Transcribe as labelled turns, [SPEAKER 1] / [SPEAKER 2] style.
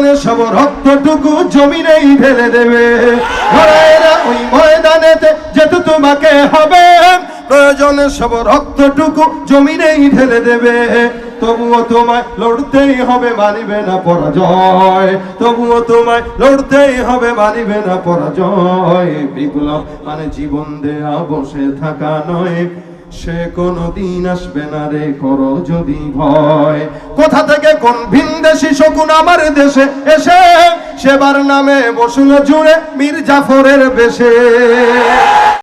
[SPEAKER 1] প্রয়োজনে সব রক্তটুকু জমিনেই ঢেলে দেবে। ওই ময়দানেতে যেতে তোমাকে হবে। প্রয়োজনে সব রক্তটুকু জমিনেই ঢেলে দেবে। তবুও তোমায় লড়তেই হবে, মানিবে না পরাজয়। তবুও তোমায় লড়তেই হবে, মানিবে না পরাজয়। বিপ্লব মানে জীবন দেয়া, বসে থাকা নয়। সে কোনো দিন আসবে না রে, করো যদি ভয়। কোথা থেকে কোন ভিনদেশি শকুন আমার দেশে এসে? সেবার নামে বসুল জুড়ে মির জাফরের বেশে।